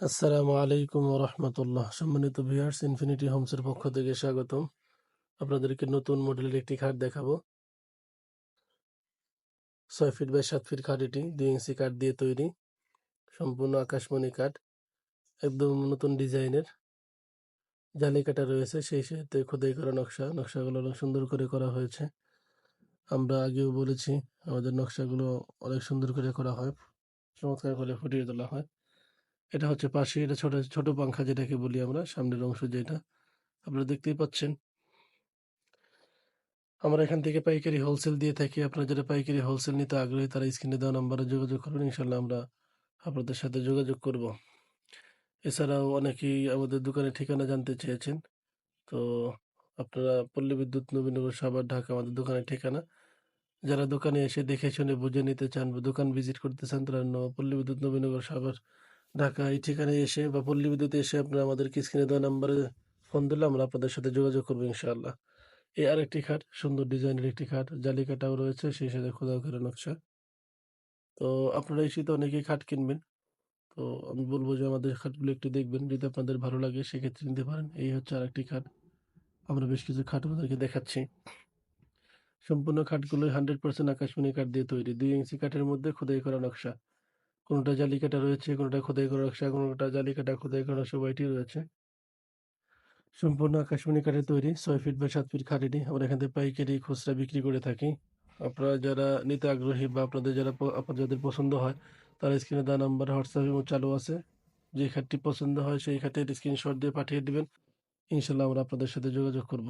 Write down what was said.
আসসালামু আলাইকুম রহমতুল্লাহ। সম্মানিত ভিউয়ার্স ইনফিনিটি হোমসের পক্ষ থেকে স্বাগতম। আপনাদেরকে নতুন মডেলের একটি খাট দেখাবো। ছয় ফিট বাই সাত ফিট খাট এটি, দুই ইঞ্চি কাঠ দিয়ে তৈরি। সম্পূর্ণ আকাশমণি কাঠ, একদম নতুন ডিজাইনের। জালি কাটা রয়েছে, সেই সাথে খোদাই করা নকশা। নকশাগুলো অনেক সুন্দর করে করা হয়েছে। আমরা আগেও বলেছি, আমাদের নকশাগুলো অনেক সুন্দর করে করা হয়। চমৎকার করে ফুটিয়ে তোলা হয়। এটা হচ্ছে পাশে, এটা ছোট ছোট পাংখা যেটাকে বলি আমরা, সামনের অংশ যেটা, আপনারা দেখতেই পাচ্ছেন। আমরা এখান থেকে পাইকারি হোলসেল দিয়ে থাকি। আপনারা যারা পাইকারি হোলসেল নিতে আগ্রহী, তারা স্ক্রিনে দেওয়া নাম্বারে যোগাযোগ করুন ইনশাল্লাহ আমরা আপনাদের সাথে যোগাযোগ করব। এছাড়াও অনেকেই আমাদের দোকানের ঠিকানা জানতে চেয়েছেন। তো আপনারা পল্লী বিদ্যুৎ নবীনগর সাবার ঢাকা আমাদের দোকানের ঠিকানা। যারা দোকানে এসে দেখে শুনে বুঝে নিতে চান দোকান ভিজিট করতে চান, তারা পল্লী বিদ্যুৎ নবীনগর, সাভার ঢাকা এই ঠিকানায় এসে বা পল্লী বিদ্যুতে এসে আপনারা আমাদেরকে স্ক্রিনে দেওয়া নাম্বারে ফোন দিলে আমরা আপনাদের সাথে যোগাযোগ করব ইনশাআল্লাহ। এই আরেকটি খাট, সুন্দর ডিজাইনের একটি খাট জালি কাটাও রয়েছে, সেই সাথে খোদা করে নকশা। তো আপনারা এই শীতে অনেকেই খাট কিনবেন। তো আমি বলব যে আমাদের খাটগুলো একটু দেখবেন, যদি আপনাদের ভালো লাগে সেক্ষেত্রে নিতে পারেন। এই হচ্ছে আরেকটি খাট। আমরা বেশ কিছু খাট আপনাদেরকে দেখাচ্ছি। সম্পূর্ণ খাটগুলো হান্ড্রেড পার্সেন্ট আকাশমণি কাঠ দিয়ে তৈরি। দুই ইঞ্চি কাঠের মধ্যে খোদাই করা নকশা। কোনোটা জালি কাটা রয়েছে, কোনোটা খোদাই করা নকশা কোনোটা জালি কাটা খোদাই করা সবাইটি রয়েছে। সম্পূর্ণ আকাশমণি কাঠের তৈরি, ছয় ফিট বা সাত ফিট খাটিটি আমরা এখান থেকে পাইকারি খুচরা বিক্রি করে থাকি। আপনারা যারা নিতে আগ্রহী বা আপনাদের যারা আপনাদের যাদের পছন্দ হয়, তারা স্ক্রিনে দেওয়া নাম্বার হোয়াটসঅ্যাপ চালু আছে। যে খাটটি পছন্দ হয়, সেই খাটের স্ক্রিনশট দিয়ে পাঠিয়ে দেবেন। ইনশাল্লাহ আমরা আপনাদের সাথে যোগাযোগ করব।